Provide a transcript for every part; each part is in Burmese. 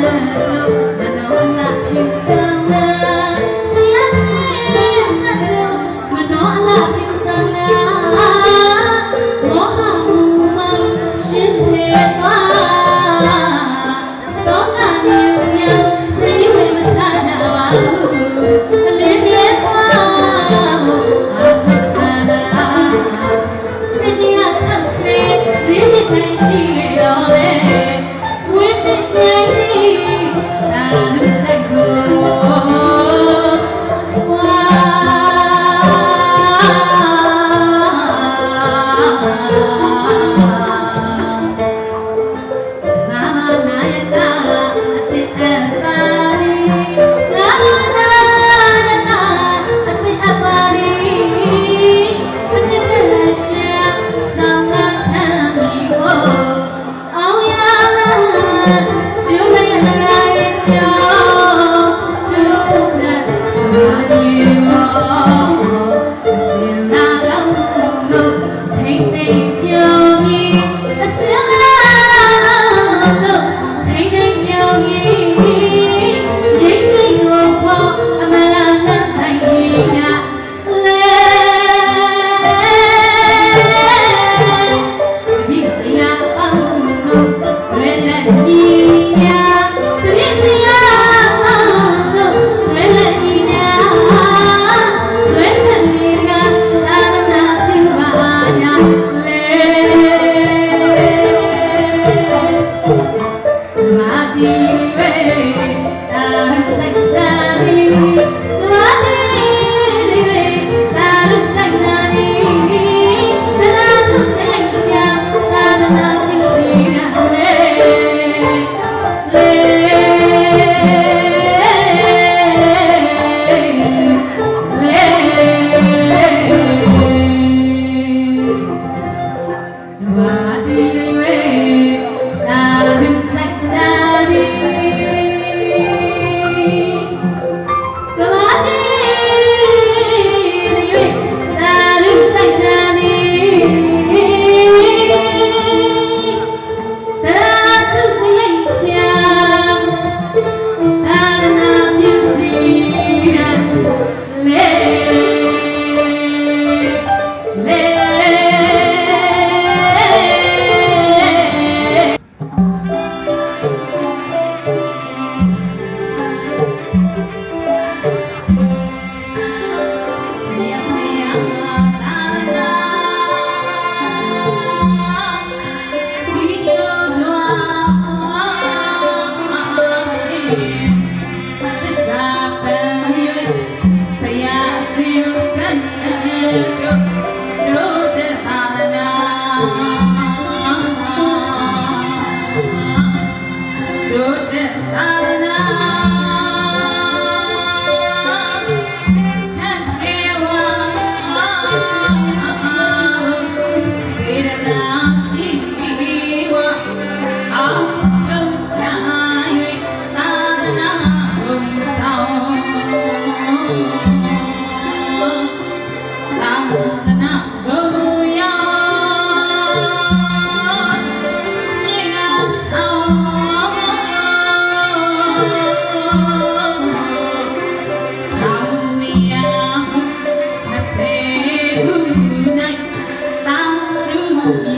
I don't Thank you.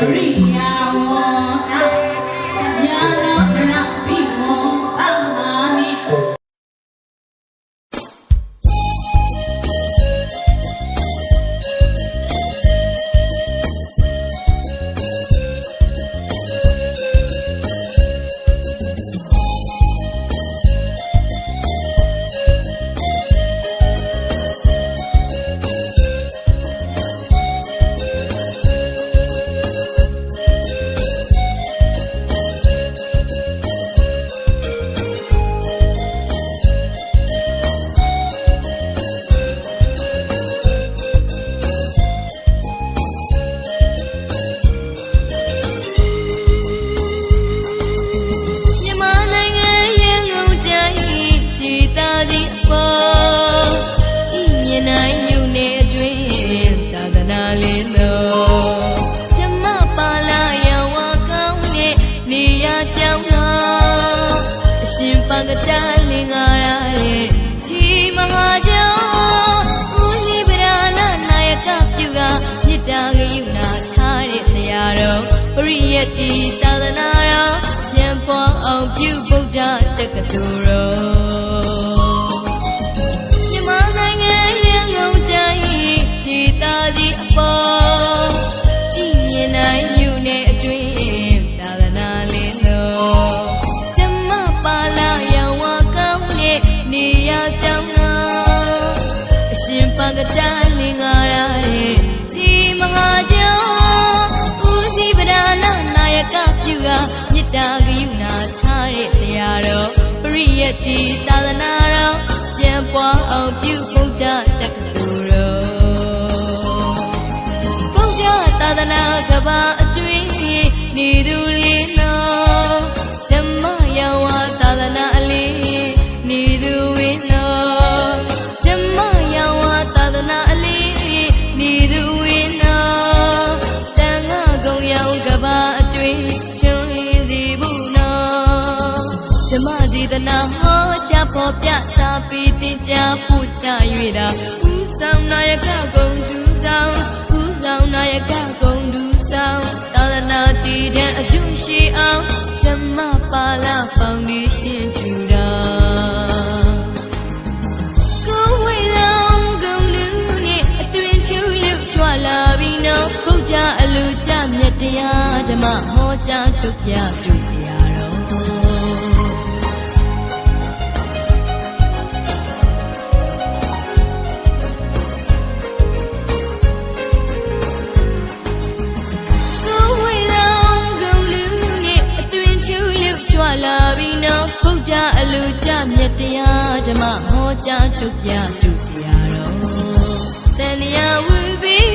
Maria. ။က္ကသို တ္တိသာသနာတော်ပြန်ပွားအောင်ပြုဗုဒ္ဓတက္ကသိုလ်တော်ဗုဒ္ဓသာသနာကဘာအတွင်းနေသူလေး ချ၍တာဦးဆောင်နာယကဂုံကျူဆောင်ဦးဆောင်နာယကဂုံဒူဆောင်သာသနာတည်တဲ့အကျိုးရှိအောင်ဓမ္မပါဠဖောင်ဒေးရှင်းထူတာကိုဝေလောင်ဂုံလူနဲ့အတွင်ချူလူကြွလာပြီးနော်ဘုရားအလူကြမြတ်တရားဓမ္မဟောကြားထုတ်ပြပြု မြတ်တရားဓမ္မဟောကြားထုတ်ပြပြုစရာတော်တန်မြာဝူပြီး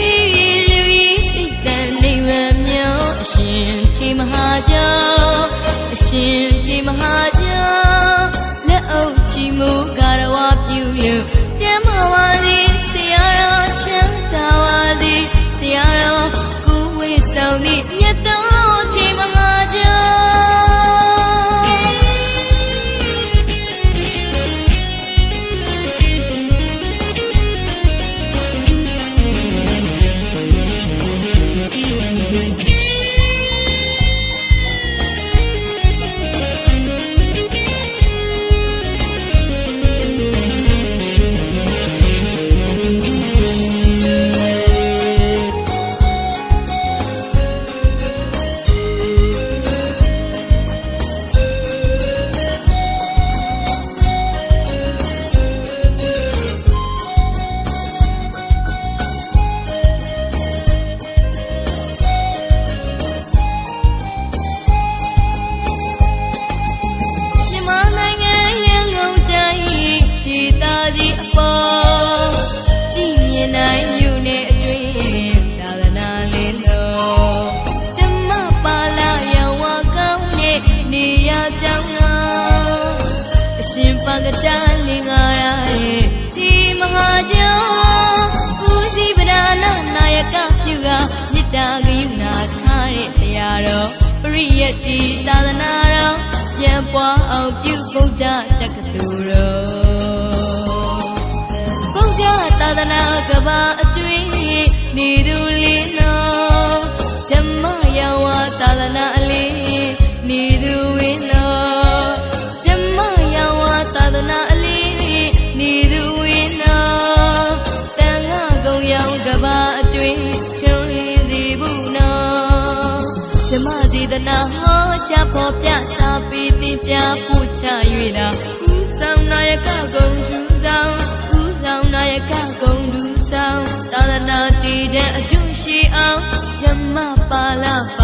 လူကြီးစိတ်တန်နေဝမြောအရှင်ထေမဟာကျောင်းအရှင်ထေမဟာကျောင်းလက်အုပ် နိုင်မြို့နယ်အတွင်းသာသနာလင်းတော်ဓမ္မပါဠရောင်ဝါကောင်းတဲ့နေရာကြောင်းကအရှင်ပကတလင်္ကာရရဲ့ဒီမဟာကျောင်းဦးစီးပဒါနာနာယကပြုကမြစ်တာကယူနာထားတဲ့ဆရာတော်ပရိယတ္တိသာသနာတော်ပြန်ပွားအောင်ပြုဗုဒ္ဓတက္ကသိုလ်တော် ကဘာအတွင်းနေသူလေးတော်ဓမ္မယဝသာသနာအလေးနေသူဝင်းတော်ဓမ္မယဝသာသနာအလေးနေသူဝင်းတော်တန်ခါကုံရောင်ကဘာအတွင်းချုံရည်စီဘူးနော်ဓမ္မဒေသနာဟောကြားဖော်ပြစာပေသင်ကြားပို့ချ၍တာဦးဆောင်နာယကဂုံကျူဆောင်ဦးဆောင်နာယက ဂုံဒူဆောင်သာသနာတည်တဲ့အကျိုးရှိအောင်ဓမ္မပါဠ